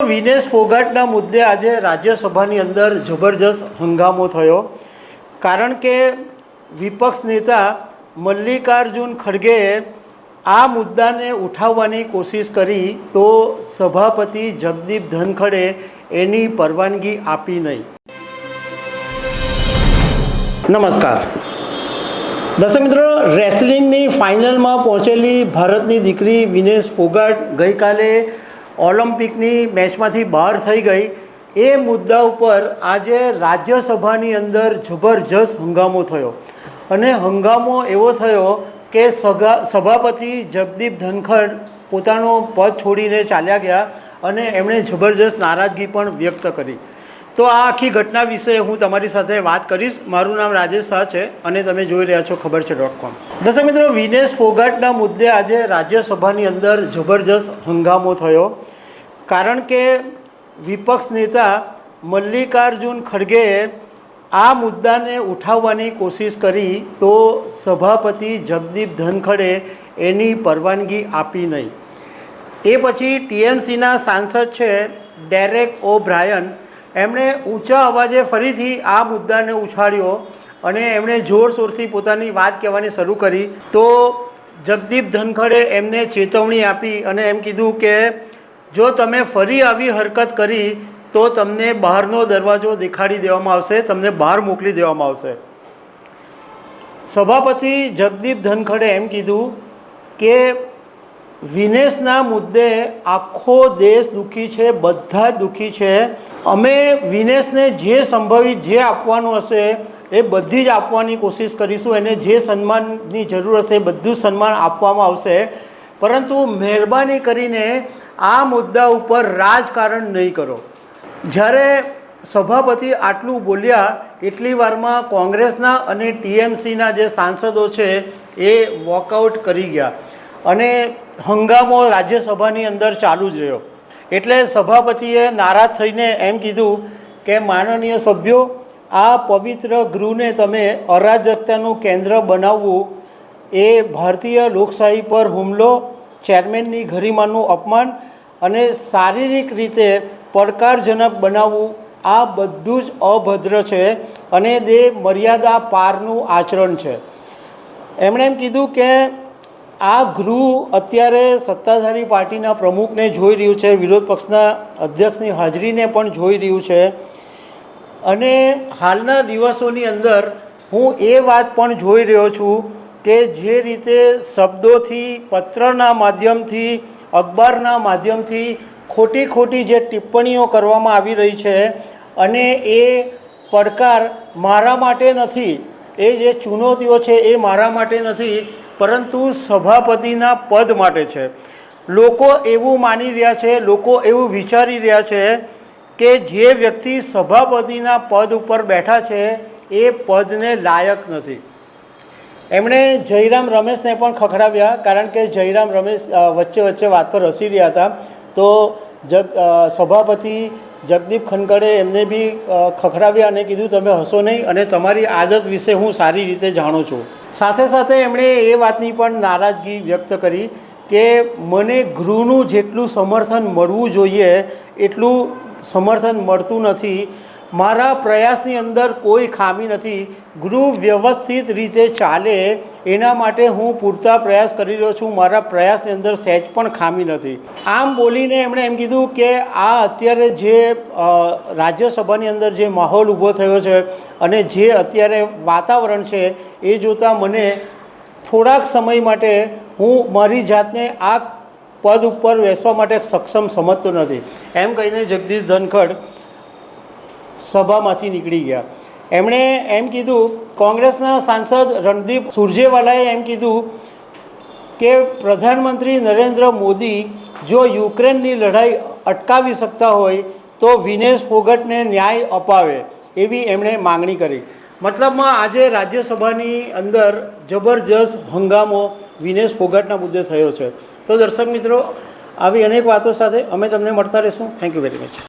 વિનેશ ફોગાટના મુદ્દે આજે રાજ્યસભાની અંદર જબરજસ્ત હંગામો થયો. કારણ કે વિપક્ષ નેતા મલ્લિકાર્જુન ખડગેએ આ મુદ્દાને ઉઠાવવાની કોશિશ કરી તો સભાપતિ જગદીપ ધનખડે એની પરવાનગી આપી નહીં. નમસ્કાર. દર્શક મિત્રો, રેસલિંગની ફાઇનલમાં પહોંચેલી ભારતની દીકરી વિનેશ ફોગાટ ગઈકાલે ઓલિમ્પિકની મેચમાંથી બહાર થઈ ગઈ. એ મુદ્દા ઉપર આજે રાજ્યસભાની અંદર જબરજસ્ત હંગામો થયો. અને હંગામો એવો થયો કે સગા, સભાપતિ જગદીપ ધનખડ પોતાનો પદ છોડીને ચાલ્યા ગયા અને એમણે જબરજસ્ત નારાજગી પણ વ્યક્ત કરી. તો આ આખી ઘટના વિશે હું તમારી સાથે વાત કરીશ. મારું નામ રાજેશ શાહ છે અને તમે જોઈ રહ્યા છો ખબર છે ડોટ કોમ દર્શક મિત્રો, વિનેશ ફોગાટના મુદ્દે આજે રાજ્યસભાની અંદર જબરજસ્ત હંગામો થયો. કારણ કે વિપક્ષ નેતા મલ્લિકાર્જુન ખડગેએ આ મુદ્દાને ઉઠાવવાની કોશિશ કરી તો સભાપતિ જગદીપ ધનખડે એની પરવાનગી આપી નહીં. એ પછી ટીએમસીના સાંસદ છે ડેરેક ઓ બ્રાયન એમણે ઊંચા અવાજે ફરીથી આ મુદ્દાને ઉછાળ્યો અને એમણે જોરશોરથી પોતાની વાત કહેવાની શરૂ કરી. તો જગદીપ ધનખડે એમને ચેતવણી આપી અને એમ કીધું કે જો તમે ફરી આવી હરકત કરી, તો તમને બહારનો દરવાજો દેખાડી દેવામાં આવશે, તમને બહાર મોકલી દેવામાં આવશે. સભાપતિ જગદીપ ધનખડે એમ કીધું કે, વિનેશના મુદ્દે આખો દેશ દુઃખી છે, બધા જ દુઃખી છે. અમે વિનેશને જે સંભવિત જે આપવાનું હશે, એ બધી જ આપવાની કોશિશ કરીશું. એને જે સન્માનની જરૂર હશે બધું સન્માન આપવામાં આવશે. પરંતુ મહેરબાની કરીને આ મુદ્દા ઉપર રાજકારણ નહીં કરો. જ્યારે સભાપતિ આટલું બોલ્યા, એટલી વારમાં કોંગ્રેસના અને ટીએમસીના જે સાંસદો છે એ વોકઆઉટ કરી ગયા. અને હંગામો રાજ્યસભાની અંદર ચાલુ જ રહ્યો. એટલે સભાપતિએ નારાજ થઈને એમ કીધું કે, માનનીય સભ્યો, આ પવિત્ર ગૃહને તમે અરાજકતાનું કેન્દ્ર બનાવવું એ ભારતીય લોકશાહી પર હુમલો, ચેરમેનની ગરિમાનું અપમાન અને શારીરિક રીતે પડકારજનક બનાવવું, આ બધું જ અભદ્ર છે અને તે મર્યાદા પારનું આચરણ છે. એમણે એમ કીધું કે આ ગૃહ અત્યારે સત્તાધારી પાર્ટીના પ્રમુખને જોઈ રહ્યું છે, વિરોધ પક્ષના અધ્યક્ષની હાજરીને પણ જોઈ રહ્યું છે. અને હાલના દિવસોની અંદર હું એ વાત પણ જોઈ રહ્યો છું કે જે રીતે શબ્દોથી, પત્રના માધ્યમથી, અખબારના માધ્યમથી ખોટી ખોટી જે ટિપ્પણીઓ કરવામાં આવી રહી છે અને એ પડકાર મારા માટે નથી, એ જે ચુનૌતીઓ છે એ મારા માટે નથી, પરંતુ સભાપતિના પદ માટે છે. લોકો એવું માની રહ્યા છે, લોકો એવું વિચારી રહ્યા છે કે જે વ્યક્તિ સભાપતિના પદ ઉપર બેઠા છે, એ પદને લાયક નથી. એમણે જયરામ રમેશને પણ ખખડાવ્યા, કારણ કે જયરામ રમેશ વચ્ચે વચ્ચે વાત પર રસી રહ્યા હતા. તો જગ સભાપતિ જગદીપ ખનકડે એમને બી ખખડાવ્યા અને કીધું, તમે હસો નહીં અને તમારી આદત વિશે હું સારી રીતે જાણું છું. સાથે સાથે એમણે એ વાતની પણ નારાજગી વ્યક્ત કરી કે મને ગૃહનું જેટલું સમર્થન મળવું જોઈએ, એટલું સમર્થન મળતું નથી. મારા પ્રયાસની અંદર કોઈ ખામી નથી. ગૃહ વ્યવસ્થિત રીતે ચાલે એના માટે હું પૂરતા પ્રયાસ કરી રહ્યો છું. મારા પ્રયાસની અંદર સહેજ પણ ખામી નથી. આમ બોલીને એમણે એમ કીધું કે આ અત્યારે જે રાજ્યસભાની અંદર જે માહોલ ઊભો થયો છે અને જે અત્યારે વાતાવરણ છે એ જોતાં મને થોડાક સમય માટે હું મારી જાતને આ પદ ઉપર બેસવા માટે સક્ષમ સમજતો નથી. એમ કહીને જગદીશ ધનખડ સભામાંથી નીકળી ગયા. એમણે એમ કીધું, કોંગ્રેસના સાંસદ રણદીપ સુરજેવાલાએ એમ કીધું કે, પ્રધાનમંત્રી નરેન્દ્ર મોદી જો યુક્રેનની લડાઈ અટકાવી શકતા હોય, તો વિનેશ ફોગટને ન્યાય અપાવે. એવી એમણે માંગણી કરી. મતલબમાં આજે રાજ્યસભાની અંદર જબરજસ્ત હંગામો વિનેશ ફોગટના મુદ્દે થયો છે. તો દર્શક મિત્રો, આવી અનેક વાતો સાથે અમે તમને મળતા રહીશું. Thank you very much